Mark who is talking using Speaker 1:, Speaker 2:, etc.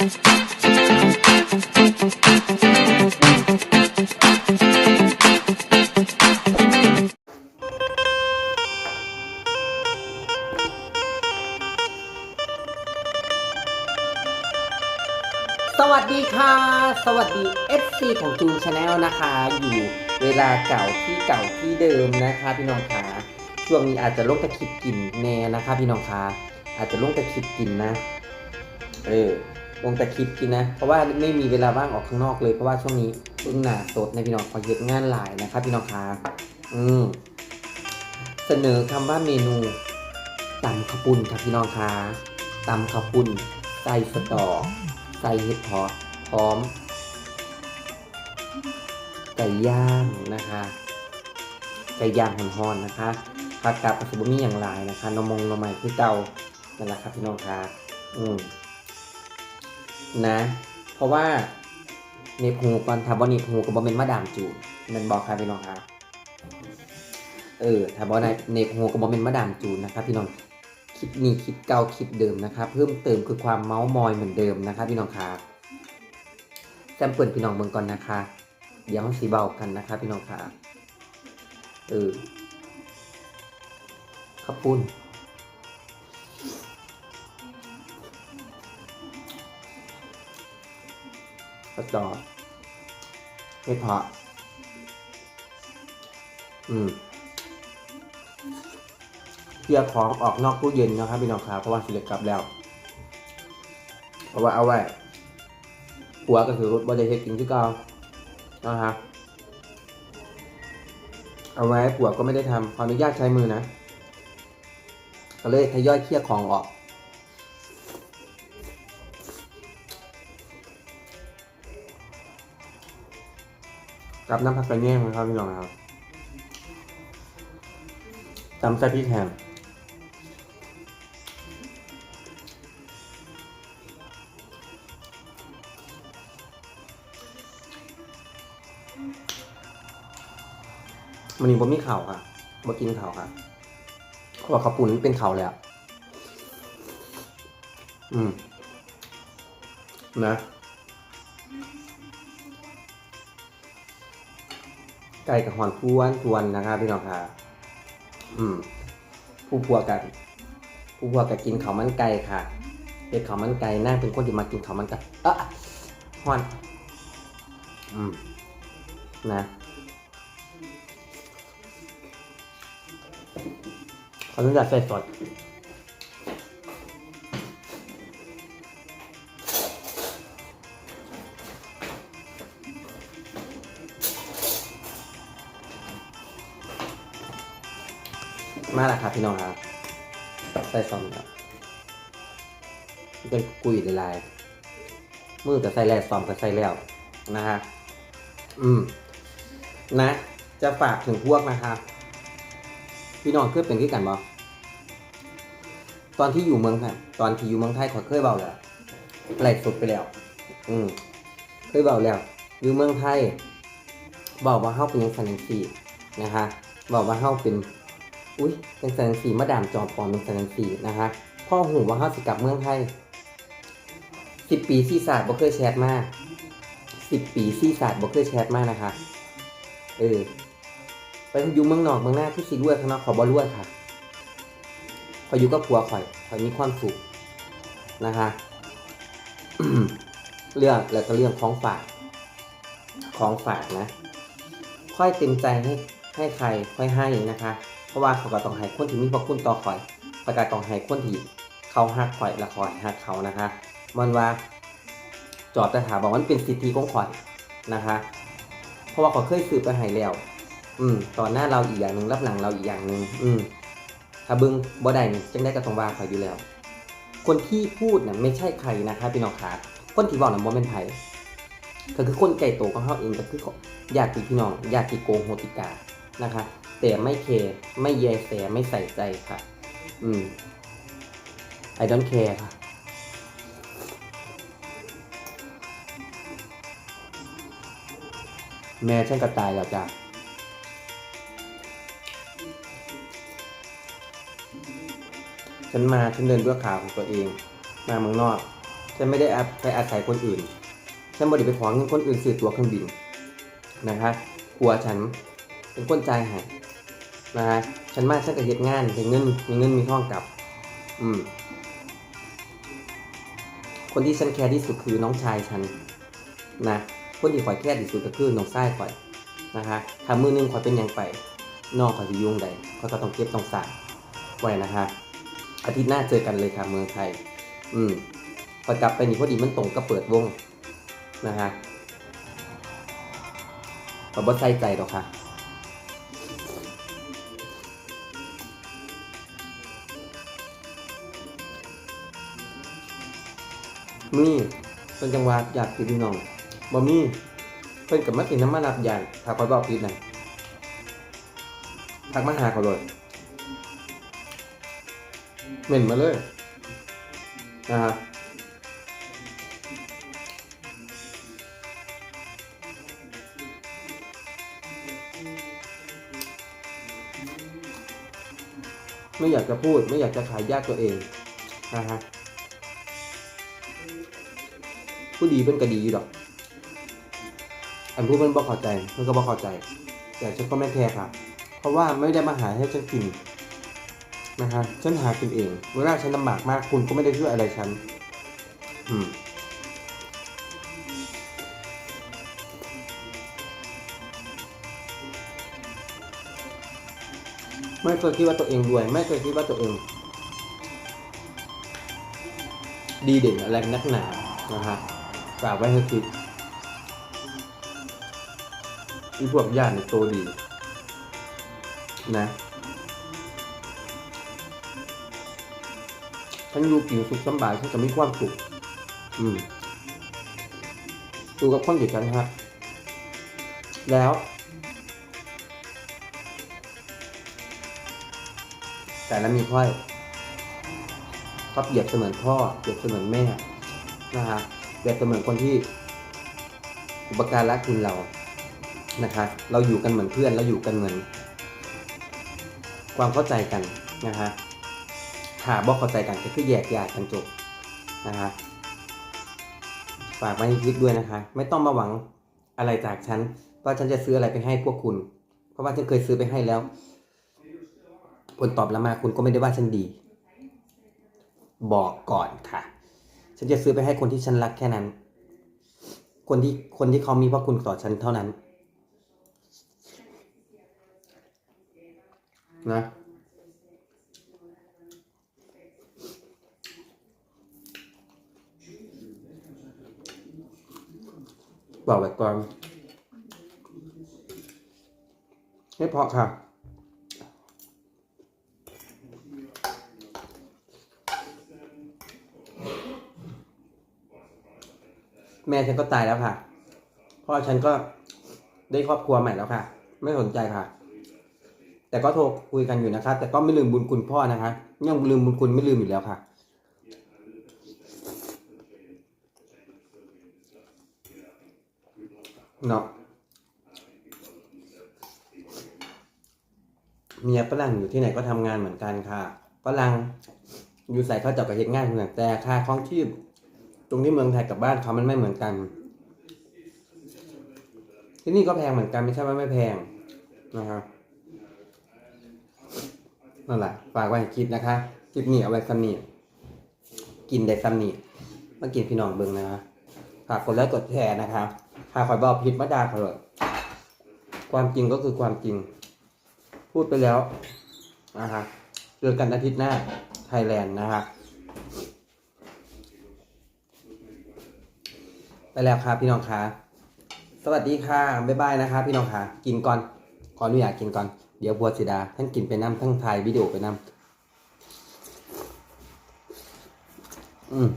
Speaker 1: สวัสดีค่ะ สวัสดี FC ของจูนชาแนลนะคะ อยู่เวลาเก่าที่เก่าที่เดิมนะคะพี่น้องคะช่วงนี้อาจจะลงตะคิดกินแน่นะคะพี่น้องคะอาจจะลงตะคิดกินนะ เออ ลงตะคิดกินนะ เพราะว่าไม่มีเวลาว่างออกข้างนอกเลย เพราะว่าช่วงนี้เพิ่งหนาสดในพี่น้องขอเย็ดงานหลายนะคะพี่น้องคะอืมเสนอคำว่าเมนูตำข้าวปุ้นครับพี่น้องคะตำข้าวปุ้นใส่สตอใส่เห็ดพาะพร้อมไก่ย่างนะคะไก่ย่างหอนๆนะคะผักกับผสมมีอย่างไรนะคะนมมงนมใหม่คือเก่านั่นแหละครับพี่น้องคะอืม นะ เพราะว่าเนบหูก่อนทำบอนิบหูกับบอเป็นมาดามจูนนั่นบอกครับพี่น้องครับเออถ้าบอในเนบหูกับบอเป็นมาดามจูนนะครับพี่น้องคลิปนี้คลิปเก่าคลิปเดิมนะครับ เพิ่มเติมคือความเมาส์มอยเหมือนเดิมนะครับพี่น้องครับแซมเปิลพี่น้องเบิ่งก่อนนะคะ เดี๋ยวมันสีเบากันนะครับพี่น้องครับเออข้าวปุ้น กระจอกเห็ดเพาะอืมเคลียร์ของออกนอกตู้เย็นนะครับพี่น้องครับเพราะว่าสิเล็กกลับแล้วเพราะว่าเอาไว้หัวก็คือรถบริเฮ็ดกินที่เก่านะครับเอาไว้ผัวก็ไม่ได้ทำขออนุญาตใช้มือนะ ก็เลยทยอยเคลียร์ของออก กับน้ำผักกระเนียงนะครับพี่น้องนะครับตำใส่พริกแห้งมันนี่บ่มีข่าวค่ะบ่กินข่าวค่ะเพราะว่าข้าวปุ้นมันเป็นข่าวแล้วอืม นะ ไก่กับหอนทวนทวนนะครับพี่น้องค่ะอืม ผู้พัวกันผู้พัวกักินข้าวมันไก่ค่ะเป็นข้าวมันไก่น่าเป็นคนที่มากินข้าวมันไก่เอะฮอน อืม นะขออนุญาตใส่สด มาแล้วครับพี่น้องครับใส่ซอมครับเป็นกุยลายมือกับใส่แร่ซอมกับใส่แล้วนะฮะอืม นะ จะฝากถึงพวกนะครับ พี่น้องเคยเป็นที่กันบ่ตอนที่อยู่เมืองไทยตอนที่อยู่เมืองไทยขอเคยเบาแล้วไล่สุดไปแล้ว อืมเคยเบาแล้วอยู่เมืองไทยบอกว่าเฮาเป็นยังสันนิสีนะคะบอกว่าเฮาเป็น อุ้ยเป็นสันสีมาดามจอมปอมเป็นสันสีนะคะพ่อหูว่าเฮาสิกลับเมืองไทยสิบปีซีศาสตร์บ่เคยแชทมาสิบปีซีศาสตร์บ่เคยแชทมากนะคะเออไปอยู่เมืองนอกเมืองหน้าทุกสิ่งรวยข้างนอกขอบอรวยค่ะพออยู่กับผัวข่อยข่อยมีความสุขนะคะเรื่องแล้วก็เรื่องของฝาก ของฝากนะ ค่อยเต็มใจให้ให้ใครค่อยให้นะคะ เพราะว่าเขาก็ต้องให้คนที่มีพระคุณต่อข่อย ประกาศต้องให้คนที่เขาหักข่อยและข่อยหักเขานะคะมันว่าจอดแต่ถามบอกว่ามันเป็นสิทธิของข่อยนะคะเพราะว่าเขาเคยซื้อไปให้แล้ว อืมตอนหน้าเราอีกอย่างหนึ่งรับหลังเราอีกอย่างหนึ่งอืมถ้าบึงบ่ได้จังได้กระตองว่าเขาอยู่แล้ว คนที่พูดน่ะไม่ใช่ใครนะคะพี่น้องขาคนที่บอกน่ะบ่เป็นไผก็คือคนไก่โตของเขาเองก็คือญาติพี่น้องญาติโกงโหติกานะคะ แต่ไม่เคร์ไม่แยแสไม่ใส่ใจค่ะ อืม I don't care ค่ะแม่ฉันก็ตายแล้วจ้ะฉันมาฉันเดินด้วยขาของตัวเอง มาเมืองนอก ฉันไม่ได้อาไปอาศัยคนอื่น ฉันบริไปขอเงินคนอื่นซื้อตั๋วเครื่องบินนะคะผัวฉันเป็นคนใจ่าย นะคะฉันมาฉันก็เฮ็ดงานมีเงินมีเงินมีทองกลับ อืม คนที่ฉันแคร์ที่สุดคือน้องชายฉันนะคนที่คอยแคร์ที่สุดก็คือน้องชายคอยนะคะถ้ามือหนึงคอยเป็นยังไปนอกคอยสิยุ่งใดเขาก็ต้องเก็บต้องสร้างไว้นะคะอาทิตย์หน้าเจอกันเลยค่ะเมืองไทย อืมพอกลับไปนี่พอดีมันตรงก็เปิดวงนะฮะก็บ่ใส่ใจหรอกค่ะ มีเพิ่นจังหวัดอยากกินพี่น้องบ่มีเพิ่นกับมากินน้ำมันรับยานถ้าคอยบอกผิดน่ะทักมาหาเขาเลยเหม็นมาเลยนะฮะไม่อยากจะพูดไม่อยากจะขายยากตัวเองนะฮะ ผู้ดีเพิ่นก็ดีอยู่ดอก อันผู้เพิ่นบ่เข้าใจเพิ่นก็บ่เข้าใจ แต่ฉันก็ไม่แคร์ค่ะเพราะว่าไม่ได้มาหาให้ฉันกินนะคะฉันหากินเอง เวลาฉันลำบากมากคุณก็ไม่ได้ช่วยอะไรฉัน อืมไม่เคยคิดว่าตัวเองรวย ไม่เคยคิดว่าตัวเอง ดีเด่นอะไรนักหนานะฮะ ฝากไว้ให้คิดอีพวกญาติในตัวดี นะฉันอยู่กินสุขสบายฉันจะมีความสุข อืมดูกับคนเดียวกันครับแล้ว แต่ละมีค่อยก็เปรียบเสมือนพ่อเปรียบเสมือนแม่นะฮะ เปรียบเสมือนคนที่อุปการะคุณเรานะคะเราอยู่กันเหมือนเพื่อนเราอยู่กันเหมือน ความเข้าใจกันนะฮะหาบอกเข้าใจกันก็คือแยกย้ายกันจบนะฮะฝากไว้คิดด้วยนะคะ ไม่ต้องมาหวังอะไรจากฉันว่าฉันจะซื้ออะไรไปให้พวกคุณ เพราะว่าฉันเคยซื้อไปให้แล้วผลตอบรับมาคุณก็ไม่ได้ว่าฉันดี บอกก่อนค่ะ ฉันจะซื้อไปให้คนที่ฉันรักแค่นั้น คนที่คนที่เขามีพระคุณต่อฉันเท่านั้น นะบอกไว้ก่อนไม่พอค่ะ แม่ฉันก็ตายแล้วค่ะ พ่อฉันก็ได้ครอบครัวใหม่แล้วค่ะ ไม่สนใจค่ะ แต่ก็โทรคุยกันอยู่นะคะ แต่ก็ไม่ลืมบุญคุณพ่อนะคะยังลืมบุญคุณไม่ลืมอยู่แล้วค่ะ เนาะเมียฝรั่งอยู่ที่ไหนก็ทำงานเหมือนกันค่ะฝรั่งอยู่ใส่เขาเจับกับเหตุงานเหมือนแต่ค่าคล้องชีพ ตรงที่เมืองไทยกับบ้านเขามันไม่เหมือนกัน ที่นี่ก็แพงเหมือนกันไม่ใช่ว่าไม่แพงนะครับนั่นแหละฝากไว้คิดนะคะคลิปนี้เอาไว้ซ้ำนี่กินได้ซ้ำนี่มากินพี่น้องเบิ่งนะคะฝากกดไลค์กดแชร์นะคะหากคอยบอกผิดมาด่าเขาเลยความจริงก็คือความจริง พูดไปแล้วนะคะเจอกันอาทิตย์หน้าไทยแลนด์นะคะ ไปแล้วครับพี่น้องคะสวัสดีค่ะบ๊ายบายนะคะพี่น้องคะกินก่อนขออนุญาตกินก่อนเดี๋ยวบัวสีดาท่านกินไปน้ำทั้งถ่ายวิดีโอไปน้ำอืม